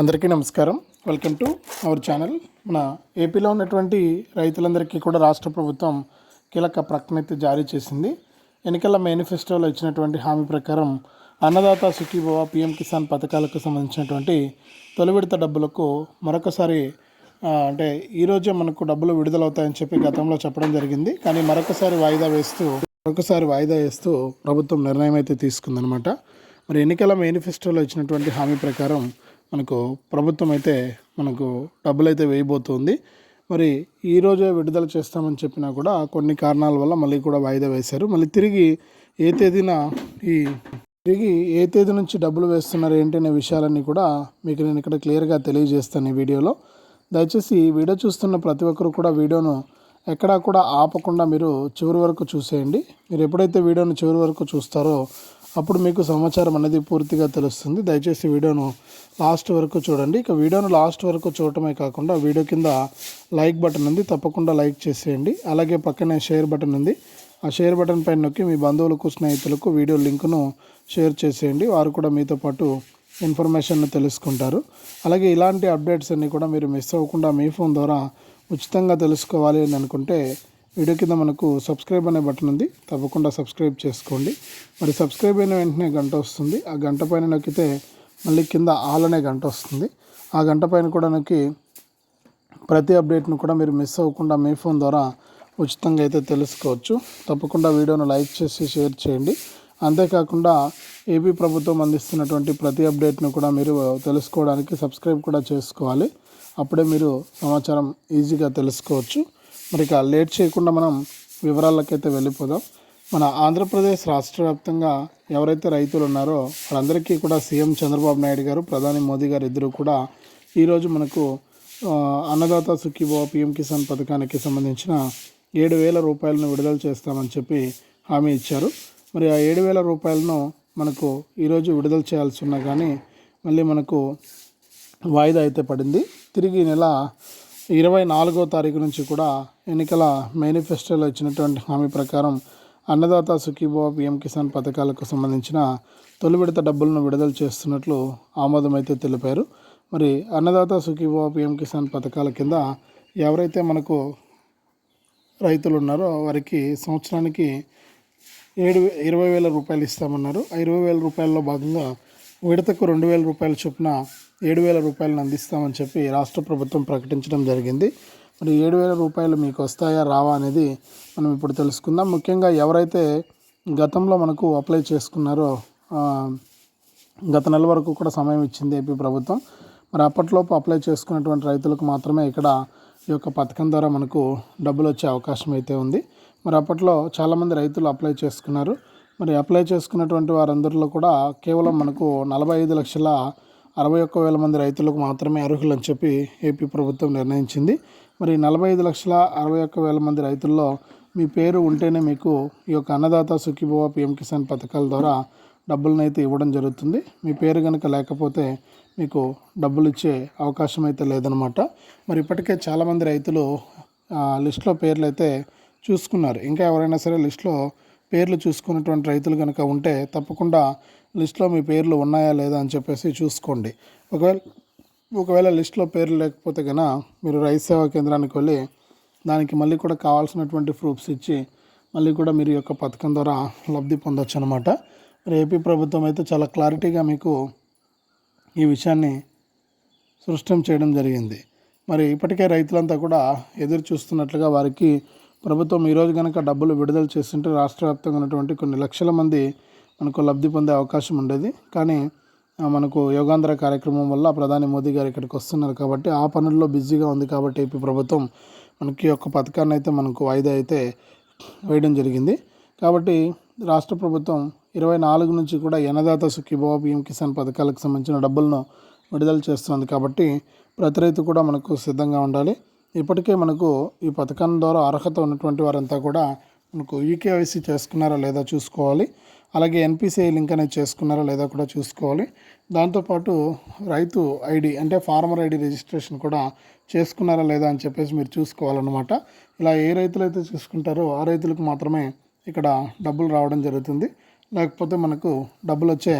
అందరికీ నమస్కారం. Welcome to our channel మన ఏపీలో ఉన్నటువంటి రైతులందరికీ కూడా రాష్ట్ర ప్రభుత్వం కీలక ప్రకటన అయితే జారీ చేసింది. ఎన్నికల మేనిఫెస్టోలో ఇచ్చినటువంటి హామీ ప్రకారం అన్నదాత సుఖీభవ పిఎం కిసాన్ పథకాలకు సంబంధించినటువంటి తొలి విడత డబ్బులకు మరొకసారి అంటే ఈరోజే మనకు డబ్బులు విడుదలవుతాయని చెప్పి గతంలో చెప్పడం జరిగింది. కానీ మరొకసారి వాయిదా వేస్తూ మరొకసారి వాయిదా వేస్తూ ప్రభుత్వం నిర్ణయం అయితే తీసుకుందనమాట మరి ఎన్నికల మేనిఫెస్టోలో ఇచ్చినటువంటి హామీ ప్రకారం మనకు ప్రభుత్వం అయితే మనకు డబ్బులు అయితే వేయబోతుంది. మరి ఈ రోజే విడుదల చేస్తామని చెప్పినా కూడా కొన్ని కారణాల వల్ల మళ్ళీ కూడా వాయిదా వేశారు. మళ్ళీ తిరిగి ఏ తేదీన ఈ తిరిగి ఏ తేదీ నుంచి డబ్బులు వేస్తున్నారు ఏంటి అనే విషయాలన్నీ కూడా మీకు నేను ఇక్కడ క్లియర్గా తెలియజేస్తాను ఈ వీడియోలో. దయచేసి ఈ వీడియో చూస్తున్న ప్రతి ఒక్కరు కూడా వీడియోను ఎక్కడా కూడా ఆపకుండా మీరు చివరి వరకు చూసేయండి. మీరు ఎప్పుడైతే వీడియోను చివరి వరకు చూస్తారో అప్పుడు మీకు సమాచారం అనేది పూర్తిగా తెలుస్తుంది. దయచేసి వీడియోను లాస్ట్ వరకు చూడండి. ఇక వీడియోను లాస్ట్ వరకు చూడటమే కాకుండా వీడియో కింద లైక్ బటన్ ఉంది. తప్పకుండా లైక్ చేసేయండి. అలాగే పక్కనే షేర్ బటన్ ఉంది. ఆ షేర్ బటన్ పైన నొక్కి మీ బంధువులకు స్నేహితులకు వీడియో లింకును షేర్ చేసేయండి. వారు కూడా మీతో పాటు ఇన్ఫర్మేషన్ను తెలుసుకుంటారు. అలాగే ఇలాంటి అప్డేట్స్ అన్నీ కూడా మీరు మిస్ అవ్వకుండా మీ ఫోన్ ద్వారా ఉచితంగా తెలుసుకోవాలి అని అనుకుంటే వీడియో కింద మనకు సబ్స్క్రైబ్ అనే బటన్ ఉంది. తప్పకుండా సబ్స్క్రైబ్ చేసుకోండి. మరి సబ్స్క్రైబ్ అయిన వెంటనే గంట వస్తుంది. ఆ గంట పైన నొక్కితే మళ్ళీ కింద ఆల్ అనే గంట వస్తుంది. ఆ గంట పైన కూడా నొక్కి ప్రతి అప్డేట్ను కూడా మీరు మిస్ అవ్వకుండా మీ ఫోన్ ద్వారా ఉచితంగా అయితే తెలుసుకోవచ్చు. తప్పకుండా వీడియోను లైక్ చేసి షేర్ చేయండి. అంతేకాకుండా ఏపీ ప్రభుత్వం అందిస్తున్నటువంటి ప్రతి అప్డేట్ను కూడా మీరు తెలుసుకోవడానికి సబ్స్క్రైబ్ కూడా చేసుకోవాలి. అప్పుడే మీరు సమాచారం ఈజీగా తెలుసుకోవచ్చు. మరి ఇక లేట్ చేయకుండా మనం వివరాలకైతే వెళ్ళిపోదాం. మన ఆంధ్రప్రదేశ్ రాష్ట్ర వ్యాప్తంగా ఎవరైతే రైతులు ఉన్నారో వాళ్ళందరికీ కూడా సీఎం చంద్రబాబు నాయుడు గారు ప్రధాని మోదీ గారు ఇద్దరు కూడా ఈరోజు మనకు అన్నదాత సుఖీభవ పిఎం కిసాన్ పథకానికి సంబంధించిన ఏడు వేల రూపాయలను విడుదల చేస్తామని చెప్పి హామీ ఇచ్చారు. మరి ఆ ఏడు వేల రూపాయలను మనకు ఈరోజు విడుదల చేయాల్సి ఉన్నా కానీ మళ్ళీ మనకు వాయిదా అయితే పడింది. తిరిగి నెల ఇరవై నాలుగో తారీఖు నుంచి కూడా ఎన్నికల మేనిఫెస్టోలో ఇచ్చినటువంటి హామీ ప్రకారం అన్నదాత సుఖీభవ పిఎం కిసాన్ పథకాలకు సంబంధించిన తొలి విడత డబ్బులను విడుదల చేస్తున్నట్లు ఆమోదమైతే తెలిపారు. మరి అన్నదాత సుఖీభవ పిఎం కిసాన్ పథకాల కింద ఎవరైతే మనకు రైతులు ఉన్నారో వారికి సంవత్సరానికి ఏడు ఇరవై వేల రూపాయలు ఇస్తామన్నారు. ఆ ఇరవై వేల రూపాయల్లో భాగంగా విడతకు రెండు వేల రూపాయల చొప్పున ఏడు వేల రూపాయలను అందిస్తామని చెప్పి రాష్ట్ర ప్రభుత్వం ప్రకటించడం జరిగింది. మరి ఏడు వేల రూపాయలు మీకు వస్తాయా రావా అనేది మనం ఇప్పుడు తెలుసుకుందాం. ముఖ్యంగా ఎవరైతే గతంలో మనకు అప్లై చేసుకున్నారో గత నెల వరకు కూడా సమయం ఇచ్చింది ఏపీ ప్రభుత్వం. మరి అప్పట్లోపు అప్లై చేసుకున్నటువంటి రైతులకు మాత్రమే ఇక్కడ ఈ యొక్క పథకం ద్వారా మనకు డబ్బులు వచ్చే అవకాశం అయితే ఉంది. మరి అప్పట్లో చాలామంది రైతులు అప్లై చేసుకున్నారు. మరి అప్లై చేసుకున్నటువంటి వారందరిలో కూడా కేవలం మనకు నలభై ఐదు లక్షల అరవై ఒక్క వేల మంది రైతులకు మాత్రమే అర్హులు అని చెప్పి ఏపీ ప్రభుత్వం నిర్ణయించింది. మరి నలభై ఐదు లక్షల అరవై ఒక్క వేల మంది రైతుల్లో మీ పేరు ఉంటేనే మీకు ఈ యొక్క అన్నదాత సుఖీభవ పిఎం కిసాన్ పథకాల ద్వారా డబ్బులను అయితే ఇవ్వడం జరుగుతుంది. మీ పేరు కనుక లేకపోతే మీకు డబ్బులు ఇచ్చే అవకాశం అయితే లేదనమాట మరి ఇప్పటికే చాలామంది రైతులు లిస్ట్లో పేర్లు అయితే చూసుకున్నారు. ఇంకా ఎవరైనా సరే లిస్ట్లో పేర్లు చూసుకున్నటువంటి రైతులు కనుక ఉంటే తప్పకుండా లిస్ట్లో మీ పేర్లు ఉన్నాయా లేదా అని చెప్పేసి చూసుకోండి. ఒకవేళ ఒకవేళ లిస్ట్లో పేరు లేకపోతే కనుక మీరు రైతు సేవా కేంద్రానికి వెళ్ళి దానికి మళ్ళీ కూడా కావాల్సినటువంటి ప్రూఫ్స్ ఇచ్చి మళ్ళీ కూడా మీరు యొక్క పథకం ద్వారా లబ్ధి పొందొచ్చు అనమాట మరి ఏపీ ప్రభుత్వం అయితే చాలా క్లారిటీగా మీకు ఈ విషయాన్ని సృష్టం చేయడం జరిగింది. మరి ఇప్పటికే రైతులంతా కూడా ఎదురు చూస్తున్నట్లుగా వారికి ప్రభుత్వం ఈరోజు కనుక డబ్బులు విడుదల చేస్తుంటే రాష్ట్ర వ్యాప్తంగా ఉన్నటువంటి కొన్ని లక్షల మంది మనకు లబ్ధి పొందే అవకాశం ఉండేది. కానీ మనకు యోగాంధ్ర కార్యక్రమం వల్ల ప్రధాని మోదీ గారు ఇక్కడికి వస్తున్నారు కాబట్టి ఆ పనుల్లో బిజీగా ఉంది కాబట్టి ఏపీ ప్రభుత్వం మనకి యొక్క పథకాన్ని అయితే మనకు వాయిదా అయితే వేయడం జరిగింది. కాబట్టి రాష్ట్ర ప్రభుత్వం ఇరవై నాలుగు నుంచి కూడా ఎనదాత సుఖీభవ పిఎం కిసాన్ పథకాలకు సంబంధించిన డబ్బులను విడుదల చేస్తుంది కాబట్టి ప్రతి రైతు కూడా మనకు సిద్ధంగా ఉండాలి. ఇప్పటికే మనకు ఈ పథకం ద్వారా అర్హత ఉన్నటువంటి వారంతా కూడా మనకు ఈకేవైసీ చేసుకున్నారా లేదా చూసుకోవాలి. అలాగే ఎన్పిసిఐ లింక్ అనేది చేసుకున్నారా లేదా కూడా చూసుకోవాలి. దాంతోపాటు రైతు ఐడి అంటే ఫార్మర్ ఐడి రిజిస్ట్రేషన్ కూడా చేసుకున్నారా లేదా అని చెప్పేసి మీరు చూసుకోవాలన్నమాట. ఇలా ఏ రైతులు అయితే చూసుకుంటారో ఆ రైతులకు మాత్రమే ఇక్కడ డబ్బులు రావడం జరుగుతుంది. లేకపోతే మనకు డబ్బులు వచ్చే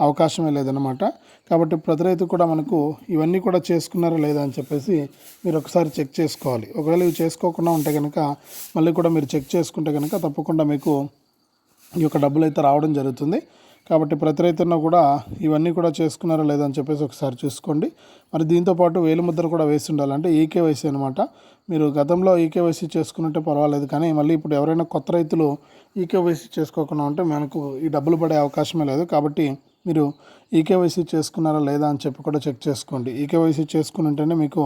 అవకాశమే లేదనమాట కాబట్టి ప్రతి రైతు కూడా మనకు ఇవన్నీ కూడా చేసుకున్నారా లేదా అని చెప్పేసి మీరు ఒకసారి చెక్ చేసుకోవాలి. ఒకవేళ ఇవి చేసుకోకుండా ఉంటే కనుక మళ్ళీ కూడా మీరు చెక్ చేసుకుంటే కనుక తప్పకుండా మీకు ఈ యొక్క డబ్బులు అయితే రావడం జరుగుతుంది. కాబట్టి ప్రతి రైతున్న కూడా ఇవన్నీ కూడా చేసుకున్నారా లేదా అని చెప్పేసి ఒకసారి చూసుకోండి. మరి దీంతోపాటు వేలుముద్ర కూడా వేసి ఉండాలంటే ఈకేవైసీ అనమాట మీరు గతంలో ఈకేవైసీ చేసుకున్నట్టే పర్వాలేదు. కానీ మళ్ళీ ఇప్పుడు ఎవరైనా కొత్త రైతులు ఈకేవైసీ చేసుకోకుండా ఉంటే మనకు ఈ డబ్బులు పడే అవకాశమే లేదు. కాబట్టి మీరు ఈకేవైసీ చేసుకున్నారా లేదా అని చెప్పి కూడా చెక్ చేసుకోండి. ఈకేవైసీ చేసుకుని ఉంటేనే మీకు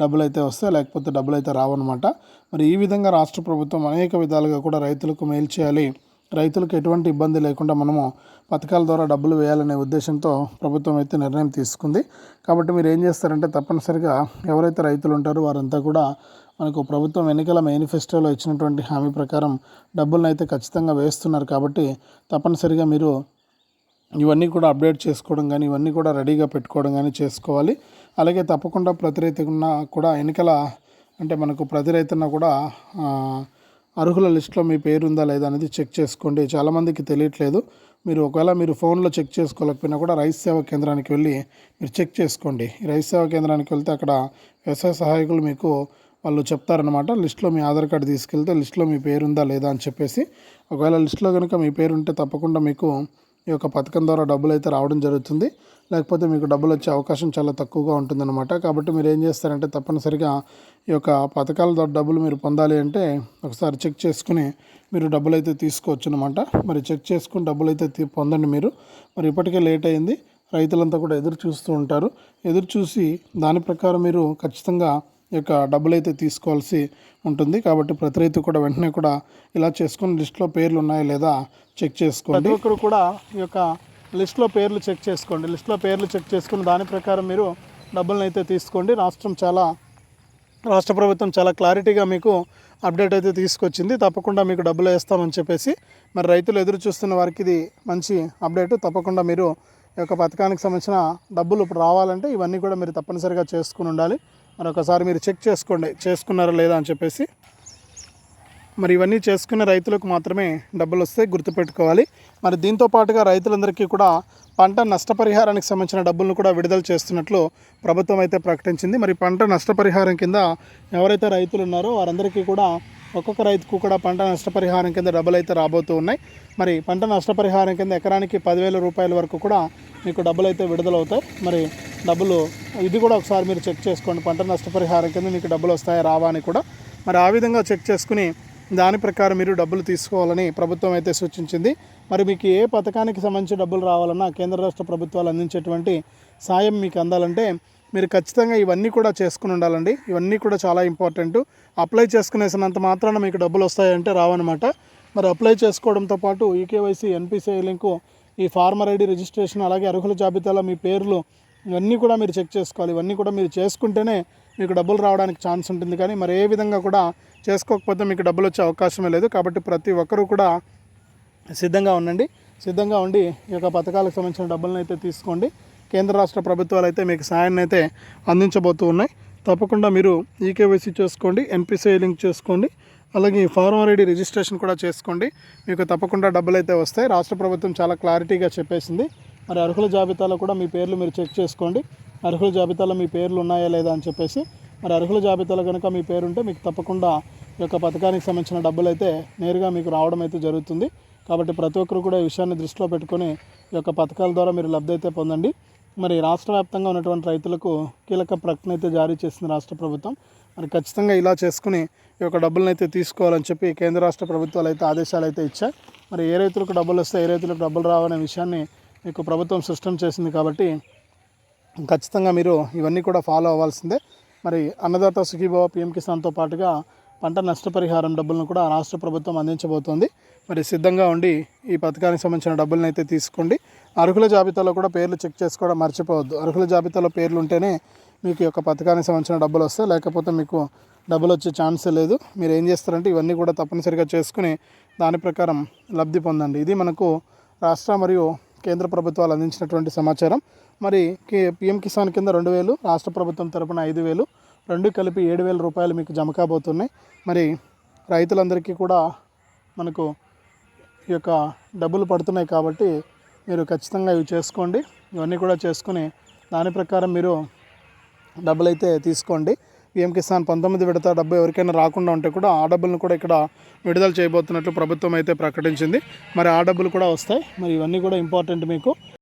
డబ్బులు అయితే వస్తాయి. లేకపోతే డబ్బులు అయితే రావన్నమాట. మరి ఈ విధంగా రాష్ట్ర ప్రభుత్వం అనేక విధాలుగా కూడా రైతులకు మేలు చేయాలి. రైతులకు ఎటువంటి ఇబ్బంది లేకుండా మనము పథకాల ద్వారా డబ్బులు వేయాలనే ఉద్దేశంతో ప్రభుత్వం అయితే నిర్ణయం తీసుకుంది. కాబట్టి మీరు ఏం చేస్తారంటే తప్పనిసరిగా ఎవరైతే రైతులు ఉంటారో వారంతా కూడా మనకు ప్రభుత్వం ఎన్నికల మేనిఫెస్టోలో ఇచ్చినటువంటి హామీ ప్రకారం డబ్బులను అయితే ఖచ్చితంగా వేస్తున్నారు. కాబట్టి తప్పనిసరిగా మీరు ఇవన్నీ కూడా అప్డేట్ చేసుకోవడం కానీ ఇవన్నీ కూడా రెడీగా పెట్టుకోవడం కానీ చేసుకోవాలి. అలాగే తప్పకుండా ప్రతి రైతున్న కూడా ఎన్నికల అంటే మనకు ప్రతి రైతున్న కూడా అర్హుల లిస్ట్లో మీ పేరు ఉందా లేదా అనేది చెక్ చేసుకోండి. చాలామందికి తెలియట్లేదు. మీరు ఒకవేళ మీరు ఫోన్లో చెక్ చేసుకోలేకపోయినా కూడా రైతు సేవా కేంద్రానికి వెళ్ళి మీరు చెక్ చేసుకోండి. రైస్ రైతు సేవా కేంద్రానికి వెళ్తే అక్కడ వ్యవసాయ సహాయకులు మీకు వాళ్ళు చెప్తారనమాట లిస్ట్లో మీ ఆధార్ కార్డు తీసుకెళ్తే లిస్ట్లో మీ పేరు ఉందా లేదా అని చెప్పేసి. ఒకవేళ లిస్ట్లో కనుక మీ పేరు ఉంటే తప్పకుండా మీకు ఈ యొక్క పథకం ద్వారా డబ్బులు అయితే రావడం జరుగుతుంది. లేకపోతే మీకు డబ్బులు వచ్చే అవకాశం చాలా తక్కువగా ఉంటుందన్నమాట. కాబట్టి మీరు ఏం చేస్తారంటే తప్పనిసరిగా ఈ యొక్క పథకాల ద్వారా డబ్బులు మీరు పొందాలి అంటే ఒకసారి చెక్ చేసుకుని మీరు డబ్బులు అయితే తీసుకోవచ్చు అనమాట మరి చెక్ చేసుకుని డబ్బులు అయితే తీ- పొందండి మీరు. మరి ఇప్పటికే లేట్ అయింది. రైతులంతా కూడా ఎదురు చూస్తూ ఉంటారు. ఎదురు చూసి దాని ప్రకారం మీరు ఖచ్చితంగా యొక్క డబ్బులు అయితే తీసుకోవాల్సి ఉంటుంది. కాబట్టి ప్రతి రైతు కూడా వెంటనే కూడా ఇలా చేసుకుని లిస్ట్లో పేర్లు ఉన్నాయా లేదా చెక్ చేసుకోండి. ఒకరు కూడా ఈ యొక్క లిస్ట్లో పేర్లు చెక్ చేసుకోండి. లిస్ట్లో పేర్లు చెక్ చేసుకుని దాని ప్రకారం మీరు డబ్బులను అయితే తీసుకోండి. రాష్ట్రం చాలా రాష్ట్ర ప్రభుత్వం చాలా క్లారిటీగా మీకు అప్డేట్ అయితే తీసుకొచ్చింది. తప్పకుండా మీకు డబ్బులు వేస్తామని చెప్పేసి మరి రైతులు ఎదురు చూస్తున్న వారికి ఇది మంచి అప్డేట్. తప్పకుండా మీరు ఈ యొక్క పథకానికి సంబంధించిన డబ్బులు ఇప్పుడు రావాలంటే ఇవన్నీ కూడా మీరు తప్పనిసరిగా చేసుకుని ఉండాలి. మరొకసారి మీరు చెక్ చేసుకోండి చేసుకున్నారా లేదా అని చెప్పేసి. మరి ఇవన్నీ చేసుకునే రైతులకు మాత్రమే డబ్బులు వస్తే గుర్తుపెట్టుకోవాలి. మరి దీంతో పాటుగా రైతులందరికీ కూడా పంట నష్టపరిహారానికి సంబంధించిన డబ్బులను కూడా విడుదల చేస్తున్నట్లు ప్రభుత్వం అయితే ప్రకటించింది. మరి పంట నష్టపరిహారం కింద ఎవరైతే రైతులు ఉన్నారో వారందరికీ కూడా ఒక్కొక్క రైతుకు కూడా పంట నష్టపరిహారం కింద డబ్బులు అయితే రాబోతూ ఉన్నాయి. మరి పంట నష్టపరిహారం కింద ఎకరానికి పదివేల రూపాయల వరకు కూడా మీకు డబ్బులు అయితే విడుదలవుతాయి. మరి డబ్బులు ఇది కూడా ఒకసారి మీరు చెక్ చేసుకోండి. పంట నష్టపరిహారం కింద మీకు డబ్బులు వస్తాయా రావా అని కూడా. మరి ఆ విధంగా చెక్ చేసుకుని దాని ప్రకారం మీరు డబ్బులు తీసుకోవాలని ప్రభుత్వం అయితే సూచించింది. మరి మీకు ఏ పథకానికి సంబంధించి డబ్బులు రావాలన్నా కేంద్ర రాష్ట్ర ప్రభుత్వాలు అందించేటువంటి సాయం మీకు అందాలంటే మీరు ఖచ్చితంగా ఇవన్నీ కూడా చేసుకుని ఉండాలండి. ఇవన్నీ కూడా చాలా ఇంపార్టెంట్. అప్లై చేసుకునేసినంత మాత్రాన మీకు డబ్బులు వస్తాయంటే రావన్నమాట. మరి అప్లై చేసుకోవడంతో పాటు ఈకేవైసీ ఎన్పిసిఐ లింకు ఈ ఫార్మర్ ఐడి రిజిస్ట్రేషన్ అలాగే అర్హుల జాబితాలో మీ పేర్లు ఇవన్నీ కూడా మీరు చెక్ చేసుకోవాలి. ఇవన్నీ కూడా మీరు చేసుకుంటేనే మీకు డబ్బులు రావడానికి ఛాన్స్ ఉంటుంది. కానీ మరి ఏ విధంగా కూడా చేసుకోకపోతే మీకు డబ్బులు వచ్చే అవకాశమే లేదు. కాబట్టి ప్రతి ఒక్కరూ కూడా సిద్ధంగా ఉండండి. సిద్ధంగా ఉండి ఈ యొక్క పథకాలకు సంబంధించిన డబ్బులను అయితే తీసుకోండి. కేంద్ర రాష్ట్ర ప్రభుత్వాలు అయితే మీకు సాయాన్ని అయితే అందించబోతూ ఉన్నాయి. తప్పకుండా మీరు ఈకేవైసీ చేసుకోండి ఎన్పిసిఐ లింక్ చేసుకోండి అలాగే ఫార్మర్ ఐడి రిజిస్ట్రేషన్ కూడా చేసుకోండి. మీకు తప్పకుండా డబ్బులు అయితే వస్తాయి. రాష్ట్ర ప్రభుత్వం చాలా క్లారిటీగా చెప్పేసింది. మరి అర్హుల జాబితాలో కూడా మీ పేర్లు మీరు చెక్ చేసుకోండి. అర్హుల జాబితాలో మీ పేర్లు ఉన్నాయా లేదా అని చెప్పేసి. మరి అర్హుల జాబితాలో కనుక మీ పేరు ఉంటే మీకు తప్పకుండా ఈ యొక్క పథకానికి సంబంధించిన డబ్బులు అయితే నేరుగా మీకు రావడం అయితే జరుగుతుంది. కాబట్టి ప్రతి ఒక్కరు కూడా ఈ విషయాన్ని దృష్టిలో పెట్టుకొని ఈ యొక్క పథకాల ద్వారా మీరు లబ్ధి అయితే పొందండి. మరి రాష్ట్ర వ్యాప్తంగా ఉన్నటువంటి రైతులకు కీలక ప్రకటన అయితే జారీ చేసింది రాష్ట్ర ప్రభుత్వం. మరి ఖచ్చితంగా ఇలా చేసుకుని ఈ యొక్క డబ్బులను అయితే తీసుకోవాలని చెప్పి కేంద్ర రాష్ట్ర ప్రభుత్వాలు అయితే ఆదేశాలు అయితే ఇచ్చాయి. మరి ఏ రైతులకు డబ్బులు వస్తాయి ఏ రైతులకు డబ్బులు రావనే విషయాన్ని మీకు ప్రభుత్వం సిస్టమ్ చేసింది కాబట్టి ఖచ్చితంగా మీరు ఇవన్నీ కూడా ఫాలో అవ్వాల్సిందే. మరి అన్నదాత సుఖీభావ పిఎం కిసాన్తో పాటుగా పంట నష్టపరిహారం డబ్బులను కూడా రాష్ట్ర ప్రభుత్వం అందించబోతోంది. మరి సిద్ధంగా ఉండి ఈ పథకానికి సంబంధించిన డబ్బులను అయితే తీసుకోండి. అర్హుల జాబితాలో కూడా పేర్లు చెక్ చేసుకోవడం మర్చిపోవద్దు. అర్హుల జాబితాలో పేర్లు ఉంటేనే మీకు యొక్క పథకానికి సంబంధించిన డబ్బులు వస్తాయి. లేకపోతే మీకు డబ్బులు వచ్చే ఛాన్సే లేదు. మీరు ఏం చేస్తారంటే ఇవన్నీ కూడా తప్పనిసరిగా చేసుకుని దాని ప్రకారం లబ్ధి పొందండి. ఇది మనకు రాష్ట్ర మరియు కేంద్ర ప్రభుత్వాలు అందించినటువంటి సమాచారం. మరి కే పిఎం కిసాన్ కింద రెండు వేలు రాష్ట్ర ప్రభుత్వం తరపున ఐదు వేలు రెండు కలిపి ఏడు వేల రూపాయలు మీకు జమ కాబోతున్నాయి. మరి రైతులందరికీ కూడా మనకు ఈ యొక్క డబ్బులు పడుతున్నాయి కాబట్టి మీరు ఖచ్చితంగా ఇవి చేసుకోండి. ఇవన్నీ కూడా చేసుకుని దాని ప్రకారం మీరు డబ్బులు అయితే తీసుకోండి. పిఎం కిసాన్ పంతొమ్మిది విడత డబ్బు ఎవరికైనా రాకుండా ఉంటే కూడా ఆ డబ్బులను కూడా ఇక్కడ విడుదల చేయబోతున్నట్లు ప్రభుత్వం అయితే ప్రకటించింది. మరి ఆ డబ్బులు కూడా వస్తాయి. మరి ఇవన్నీ కూడా ఇంపార్టెంట్ మీకు.